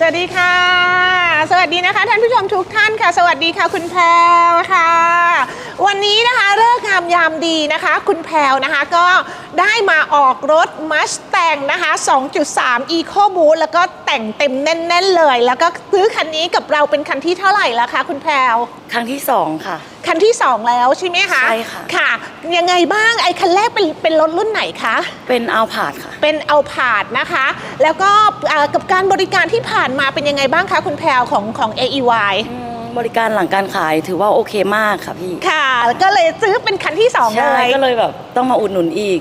สวัสดีค่ะ สวัสดีนะคะท่านผู้ชมทุกท่านค่ะ สวัสดีค่ะคุณแพรวค่ะ วันนี้นะคะเลิกษ์งามยามดีนะคะ คุณแพรวนะคะก็ได้มาออกรถ Mustang นะคะ 2.3 Eco Boost แล้วก็แต่งเต็มแน่น ๆ เลย แล้วก็ซื้อคันนี้กับเราเป็นคันที่เท่าไหร่แล้วคะคุณแพรวครั้งที่สองค่ะ คันที่2แล้วใช่ไหมคะใช่ค่ะค่ะยังไงบ้างไอ้คันแรกเป็นเป็นรถรุ่นไหนคะ เป็นเอาผาดค่ะ เป็นเอาผาดนะคะ แล้วก็เอ่อกับการบริการที่ผ่านมาเป็นยังไงบ้างคะคุณแพรวของของ AEY อืม บริการหลังการขายถือว่าโอเคมากค่ะพี่ ค่ะ ก็เลยซื้อเป็นคันที่2เลใช่ย ก็เลยแบบต้องมาอุดหนุนอีก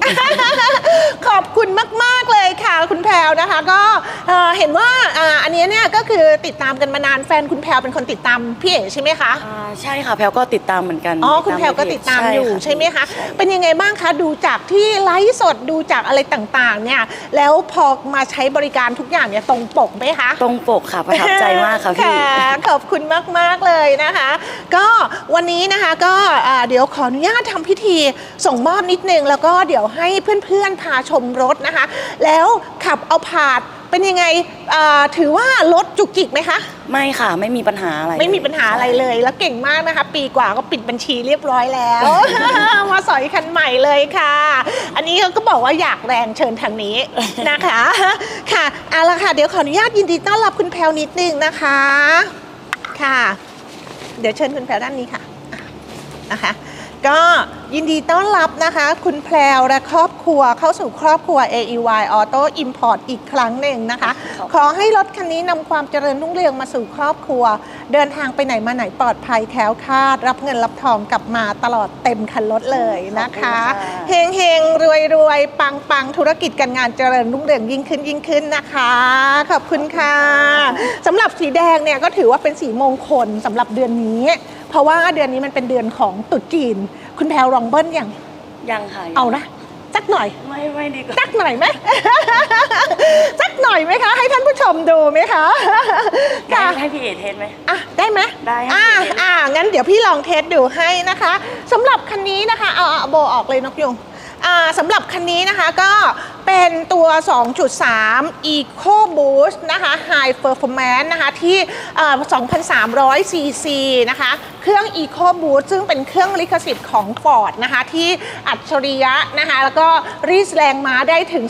ขอบคุณมาก ๆ เลยค่ะ คุณแพรวนะคะ ก็เอ่อเห็นว่าอ่าอันนี้เนี่ยก็คือติดตามกันมานานแฟนคุณแพรวเป็นคนติดตามพี่เอ๋ใช่ไหมคะ อ่าใช่ค่ะแพลวก็ติดตามเหมือนกันอ๋อ คุณแพรวก็ติดตามอยู่ใช่ไหมคะ เป็นยังไงบ้างคะ ดูจากที่ไลฟ์สดดูจากอะไรต่าง ๆ เนี่ย แล้วพอมาใช้บริการทุกอย่างเนี่ยตรงปกไหมคะ ตรงปกค่ะประทับใจมากค่ะพี่ ขอบคุณมาก ๆเลยนะคะ ก็วันนี้นะคะก็อ่าเดี๋ยวขออนุญาตทำพิธีส่งมอบนิดนึง แล้วก็เดี๋ยวให้เพื่อนๆพาชมรถนะคะ แล้วขับเอาผาดเป็นยังไงอ่าถือว่ารถจุกจิกไหมคะ ไม่ค่ะไม่มีปัญหาอะไร ไม่มีปัญหาอะไรเลย แล้วเก่งมากนะคะ ปีกว่าก็ปิดบัญชีเรียบร้อยแล้ว มาสอยคันใหม่เลยค่ะ อันนี้เขาก็บอกว่าอยากแรงเชิญทางนี้นะคะ ค่ะเอาละค่ะ เดี๋ยวขออนุญาตยินดีต้อนรับคุณแพลวนิดนึงนะคะ ค่ะ เดี๋ยวเชิญคุณแพลด้านนี้ค่ะนะคะ ก็ยินดีต้อนรับนะคะ คุณแพรวและครอบครัวเข้าสู่ครอบครัว AEY Auto Import อีกครั้งหนึ่งนะคะขอบคุณขอให้รถคันนี้นำความเจริญรุ่งเรืองมาสู่ครอบครัว เดินทางไปไหนมาไหนปลอดภัยแคล้วคลาด รับเงินรับทองกลับมาตลอดเต็มคันรถเลยนะคะขอบคุณค่ะเฮงเฮงรวยรวยปังปังธุรกิจการงานเจริญรุ่งเรืองยิ่งขึ้นยิ่งขึ้นนะคะ ขอบคุณค่ะสำหรับสีแดงเนี่ยก็ถือว่าเป็นสีมงคลสำหรับเดือนนี้ เพราะว่าเดือนนี้มันเป็นเดือนของตรุษจีน คุณแพรวลองเบิ้ลยังยังค่ะเอานะสักหน่อยไม่ไม่ดีกว่าสักหน่อยไหม สักหน่อยไหมคะ ให้ท่านผู้ชมดูไหมคะได้ค่ะให้พี่เอเทสไหมอะได้ไหมได้ให้อ่าพี่เทสอ่างั้นเดี๋ยวพี่ลองเทสดูให้นะคะสำหรับคันนี้นะคะเอาเอาโบออกเลยนกยุงอ่า สำหรับคันนี้นะคะก็เป็นตัว 2.3 Eco Boost นะคะ High Performance นะคะที่2,300 cc นะคะเครื่อง Eco Boost ซึ่งเป็นเครื่องลิขสิทธิ์ของ Ford นะคะที่อัจฉริยะนะคะแล้วก็รีดแรงม้าได้ถึง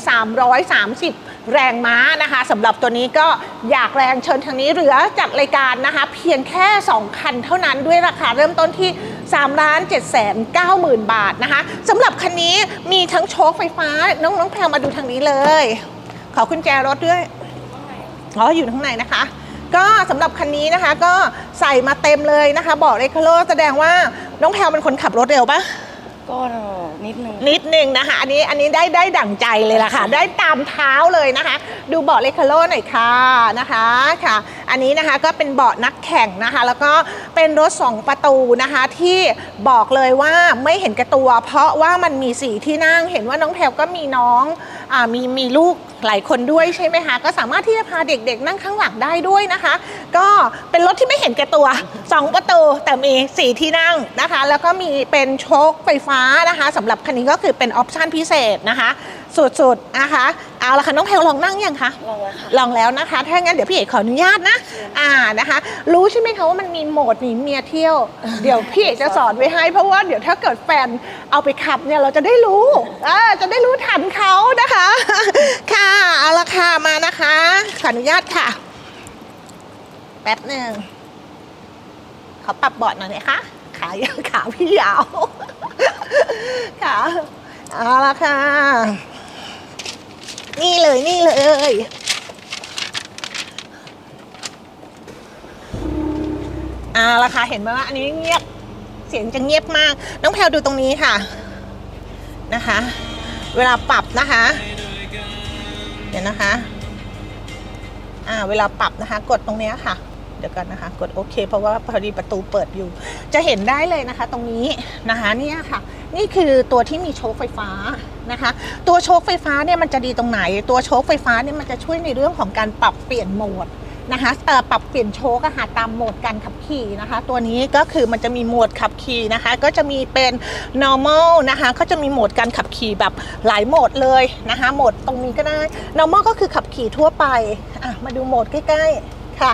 330แรงม้านะคะสำหรับตัวนี้ก็อยากแรงเชิญทางนี้เหลือจัดรายการนะคะ เพียงแค่ 2 คันเท่านั้นด้วยราคาเริ่มต้นที่ 3ล้าน7แสน9หมื่นบาทนะคะสำหรับคันนี้มีทั้งโชคไฟฟ้า น้องน้องแพรมาดูทางนี้เลย ขอคุณแจรถด้วยอ๋ออยู่ข้างในนะคะ ก็สำหรับคันนี้นะคะก็ใส่มาเต็มเลยนะคะบอกเลยคาโลแสดงว่าน้องแพรเป็นคนขับรถเร็วปะ ก็นิดนึงนิดนึงนะคะ อันนี้อันนี้ได้ได้ดั่งใจเลยล่ะค่ะ ได้ตามเท้าเลยนะคะ ดูเบาะเลคาโลหน่อยค่ะนะคะค่ะ อันนี้นะคะก็เป็นเบาะนักแข่งนะคะ แล้วก็เป็นรถ2ประตูนะคะ ที่บอกเลยว่าไม่เห็นแกระตัว เพราะว่ามันมีสีที่นั่งเห็นว่าน้องแพรก็มีน้องอา มีมีลูกหลายคนด้วยใช่ไหมคะก็สามารถที่จะพาเด็กๆ นั่งข้างหลังได้ด้วยนะคะ ก็เป็นรถที่ไม่เห็นแก่ตัว 2 ประตูแต่มีสีที่นั่งนะคะ แล้วก็มีเป็นโชคไฟฟ้านะคะสำหรับคันนี้ก็คือเป็นออปชันพิเศษนะคะ สุดๆนะคะ เอาละค่ะน้องแพลลองนั่งยังคะลองแล้วค่ะลองแล้วนะคะ ถ้างั้นเดี๋ยวพี่เอกขออนุญาตนะ อ่านะคะ รู้ใช่ไหมคะว่ามันมีโหมดหนีเมียเที่ยว เดี๋ยวพี่เอกจะสอนไว้ให้ เพราะว่าเดี๋ยวถ้าเกิดแฟนเอาไปขับเนี่ยเราจะได้รู้อ่าจะได้รู้ทันเขานะคะ ค่ะเอาละค่ะมานะคะขออนุญาตค่ะ แป๊บหนึ่งขอปรับเบาะหน่อยนะคะขายาวขาพี่ยาวค่ะเอาละค่ะ นี่เลยนี่เลย อ่าราคาเห็นไหมว่าอันนี้เงียบ เสียงจะเงียบมาก น้องแพลวดูตรงนี้ค่ะ นะคะ เวลาปรับนะคะ เดี๋ยวนะคะ อ่า เวลาปรับนะคะ กดตรงเนี้ยค่ะ เดี๋ยวกันนะคะ กดโอเค เพราะว่าพอดีประตูเปิดอยู่ จะเห็นได้เลยนะคะ ตรงนี้นะคะเนี่ยค่ะ นี่คือตัวที่มีโชคไฟฟ้านะคะ ตัวโชคไฟฟ้าเนี่ยมันจะดีตรงไหน ตัวโชคไฟฟ้าเนี่ยมันจะช่วยในเรื่องของการปรับเปลี่ยนโหมดนะคะเอ่อปรับเปลี่ยนโชคอะค่ะตามโหมดการขับขี่นะคะ ตัวนี้ก็คือมันจะมีโหมดขับขี่นะคะ ก็จะมีเป็น normal นะคะก็จะมีโหมดการขับขี่แบบหลายโหมดเลยนะคะโหมดตรงนี้ก็ได้ normal ก็คือขับขี่ทั่วไปอะมาดูโหมดใกล้ๆค่ะ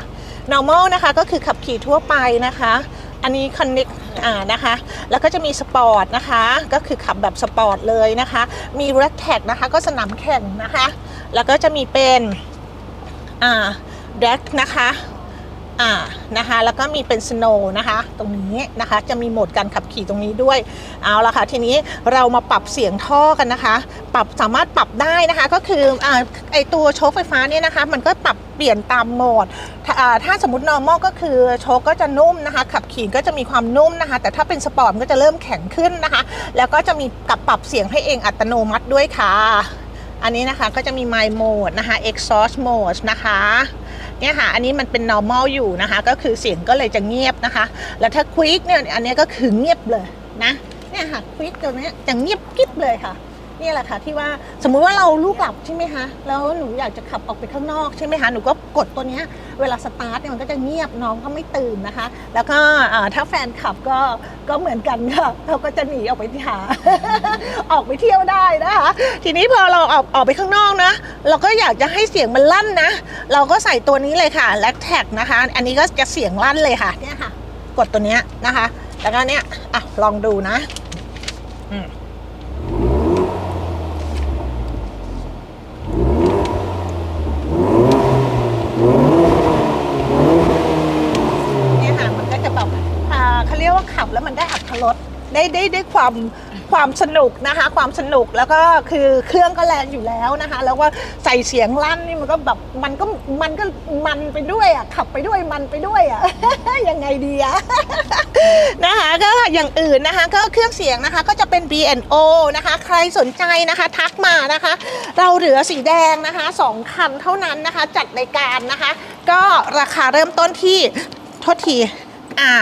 normal นะคะก็คือขับขี่ทั่วไปนะคะ อันนี้ connect อ่านะคะ แล้วก็จะมีสปอร์ตนะคะ ก็คือขับแบบสปอร์ตเลยนะคะ มี red tag นะคะ ก็สนามแข่งนะคะ แล้วก็จะมีเป็นอ่าแร็คนะคะ อ่านะคะแล้วก็มีเป็น snow นะคะตรงนี้นะคะจะมีโหมดการขับขี่ตรงนี้ด้วยเอาละค่ะทีนี้เรามาปรับเสียงท่อกันนะคะ ปรับสามารถปรับได้นะคะก็คืออาไอตัวโชคไฟฟ้าเนี่ยนะคะ มันก็ปรับเปลี่ยนตามโหมดถ้าถ้าสมมติ normal ก็คือโชคก็จะนุ่มนะคะ ขับขี่ก็จะมีความนุ่มนะคะ แต่ถ้าเป็นสปอร์ตก็จะเริ่มแข็งขึ้นนะคะ แล้วก็จะมีกับปรับเสียงให้เองอัตโนมัติด้วยค่ะ อันนี้นะคะก็จะมี My Mode นะคะ Exhaust Mode นะคะ เนี่ยค่ะ อันนี้มันเป็น normal อยู่นะคะ ก็คือเสียงก็เลยจะเงียบนะคะ แล้วถ้า quick เนี่ย อันนี้ก็คือเงียบเลยนะ เนี่ยค่ะ quick ตัวนี้ยจะเงียบกิ๊บเลยค่ะ นี่แหละค่ะที่ว่าสมมุติว่าเราลูกหลับใช่ไหมคะแล้วหนูอยากจะขับออกไปข้างนอกใช่ไหมคะหนูก็กดตัวเนี้ยเวลาสตาร์ทเนี่ยมันก็จะเงียบน้องก็ไม่ตื่นนะคะ แล้วก็ถ้าแฟนขับก็ก็เหมือนกันค่ะเขาก็จะหนีออกไปหาออกไปเที่ยวได้นะคะทีนี้พอเราออกออกไปข้างนอกนะเราก็อยากจะให้เสียงมันลั่นนะ เราก็ใส่ตัวนี้เลยค่ะแล c แท็กนะคะ อันนี้ก็จะเสียงลั่นเลยค่ะเนี่ยค่ะ กดตัวเนี้ยนะคะ แล้วก็เนี่ยอะลองดูนะอืม เนี่ยค่ะมันก็จะแบบอ่าเขาเรียกว่าขับแล้วมันได้อัตรส ได้ได้ได้ความความสนุกนะคะ ความสนุกแล้วก็คือเครื่องก็แรงอยู่แล้วนะคะ แล้วก็ใส่เสียงลั่นนี่มันก็แบบมันก็มันก็มันไปด้วยอะขับไปด้วยมันไปด้วยอะยังไงดีอะนะคะก็อย่างอื่นนะคะก็เครื่องเสียงนะคะก็จะเป็น B&O นะคะ ใครสนใจนะคะทักมานะคะ เราเหลือสีแดงนะคะสองคันเท่านั้นนะคะ จัดรายการนะคะ ก็ราคาเริ่มต้นที่โทษทีอ่า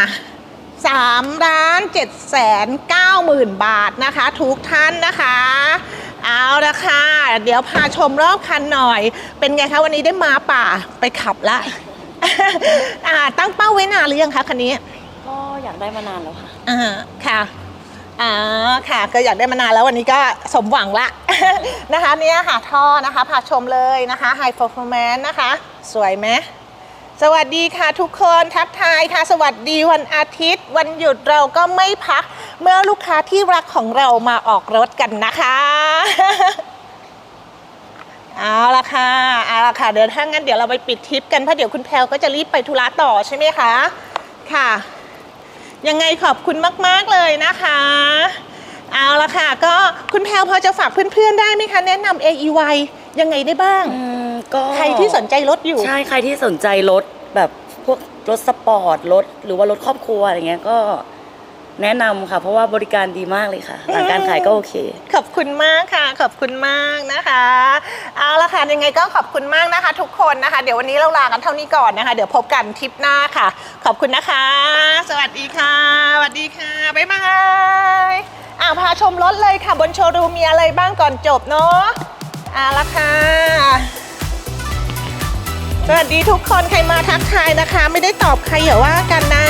สามล้านเจ็ดแสนเก้าหมื่นบาทนะคะ ทุกท่านนะคะ เอาละค่ะ เดี๋ยวพาชมรอบคันหน่อย เป็นไงคะวันนี้ได้มาป่าไปขับละอ่าตั้งเป้าไว้นานหรือยังคะคันนี้ ก็อยากได้มานานแล้วค่ะอ่าค่ะอ่าค่ะ ก็อยากได้มานานแล้ววันนี้ก็สมหวังละนะคะเนี่ยค่ะท่อนะคะพาชมเลยนะคะ High Performance นะคะ สวยไหม สวัสดีค่ะทุกคนทักทายค่ะ สวัสดีวันอาทิตย์ วันหยุดเราก็ไม่พัก เมื่อลูกค้าที่รักของเรามาออกรถกันนะคะ เอาละค่ะเอาละค่ะเดี๋ยวถ้างั้นเดี๋ยวเราไปปิดทริปกันเพราะเดี๋ยวคุณแพลวก็จะรีบไปธุระต่อใช่ไหมคะค่ะ ยังไงขอบคุณมาก ๆ เลยนะคะเอาละค่ะ ก็คุณแพลวพอจะฝากเพื่อนๆได้ไหมคะ แนะนำ AEY ยังไงได้บ้าง ก็ใครที่สนใจรถอยู่ ใช่ใครที่สนใจรถแบบพวกรถสปอร์ตรถหรือว่ารถครอบครัวอะไรเงี้ยก็แนะนำค่ะ เพราะว่าบริการดีมากเลยค่ะหลังการขายก็โอเค ขอบคุณมากค่ะ ขอบคุณมากนะคะเอาละค่ะยังไงก็ขอบคุณมากนะคะ ทุกคนนะคะ เดี๋ยววันนี้เราลากันเท่านี้ก่อนนะคะ เดี๋ยวพบกันทริปหน้าค่ะ ขอบคุณนะคะ สวัสดีค่ะสวัสดีค่ะบ๊ายบายอ่าพาชมรถเลยค่ะบนโชว์รูมมีอะไรบ้างก่อนจบเนาะเอาละค่ะส วัสดีทุกคนใครมาทักทายนะคะ ไม่ได้ตอบใครอย่าว่ากันนะ